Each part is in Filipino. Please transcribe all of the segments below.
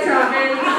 Trotman.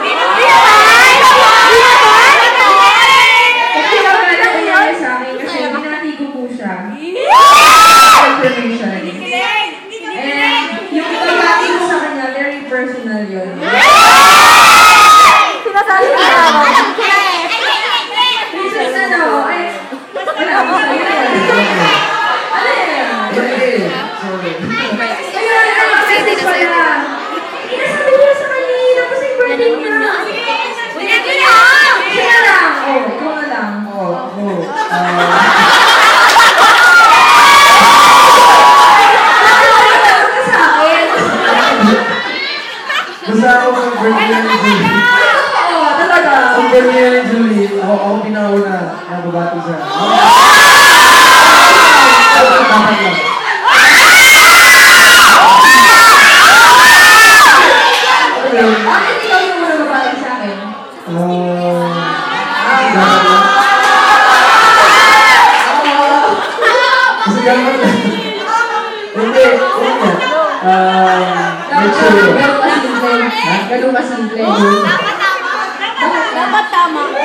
Talaga. Kung birthday ni Julie, ako ako pinauna na babati siya. Ako ang dapat lang. Ano yun? Bakit ikaw yung muna babalik sa akin? Ah, dapat lang. Kasi dapat lang. Hindi, hindi. Ah, make sure yun. Ganun ka simple. Ganun ka simple. Dapat tama. Mo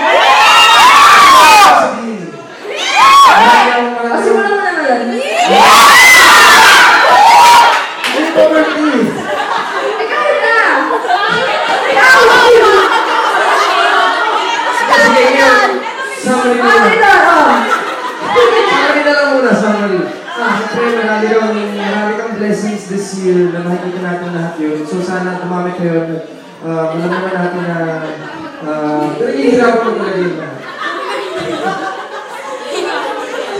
Kasi wala mo na ngayon. Ano ba birthday? Eh, kahit na. Sige, yun. Summary na Ah, oh. Summary na lang muna, summary. Ah, this year na nakikita natin lahat yun. So, sana dumami kayo at uh, malaman natin na uh, pero hihirapan mo talaga yun lahat.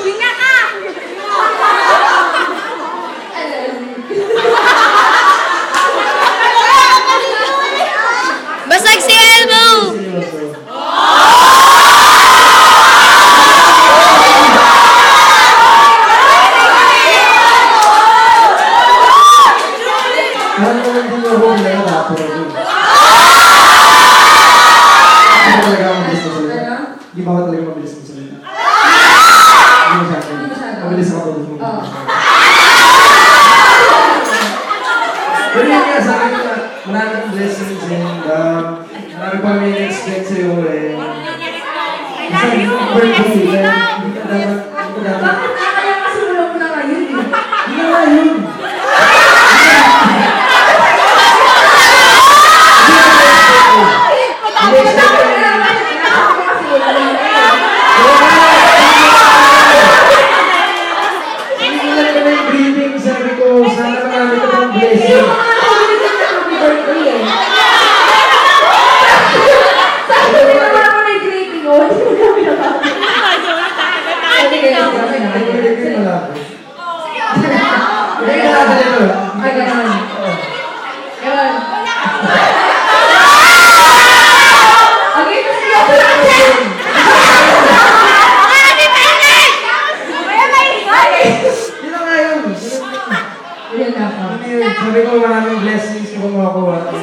Hinga ka! Basag si Elmo! Seryoso. Alam ko hindi mo ako nila na pero yun. Hindi ba talaga ako mabilis na salita? Ano? Hindi ba ako talaga mabilis na salita? Hindi masyado. Mabilis ako pag Oo. Pero yun nga, sabi ko na, marami kang blessings and um, marami pa may expect sa'yo eh. Kasi birthday, kaya hindi ka dapat, hindi ka dapat, Bakit na kaya mo na ngayon eh? hindi na nga yun. Hindi expect ko yun. Hindi ko lang naman yung greeting, sabi ko, sana marami ka pang blessing. Hindi ko wala ko. Hindi ka natin ito. Yun na nga yun. Yun yun. Sabi ko maraming blessings ko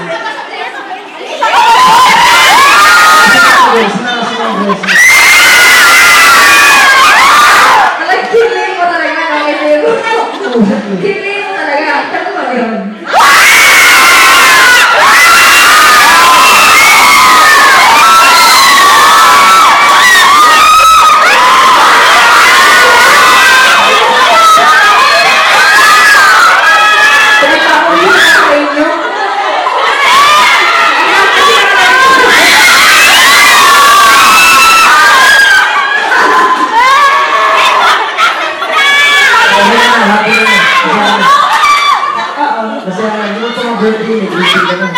Lebih.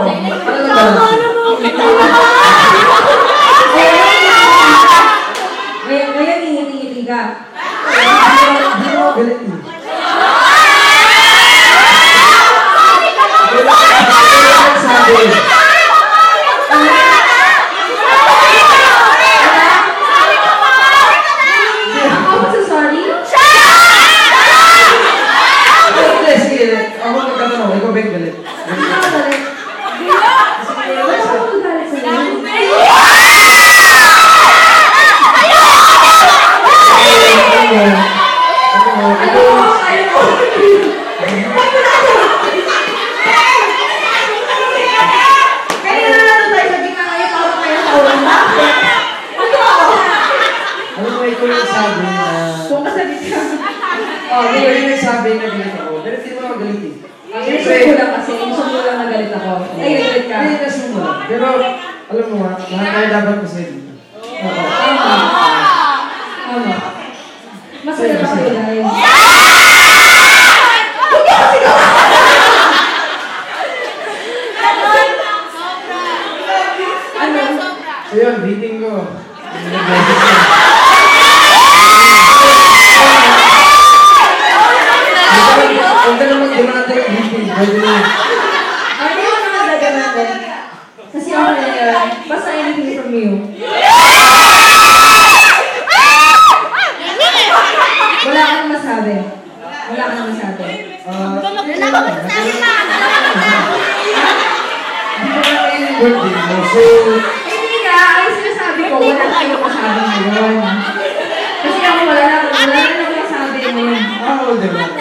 mo. Tama na mo. Ngayon, ngayon, hihili-hili ka. Wala mo dapat masaya kang masabi. Wala kang masabi. Ah, Wala ko magsasabi pa. Hindi ko na kayo yung birthday mo. So, Hindi nga, ang sinasabi ko, wala kang masabi ngayon. Kasi ako wala na, wala na masabi ngayon. ah, diba?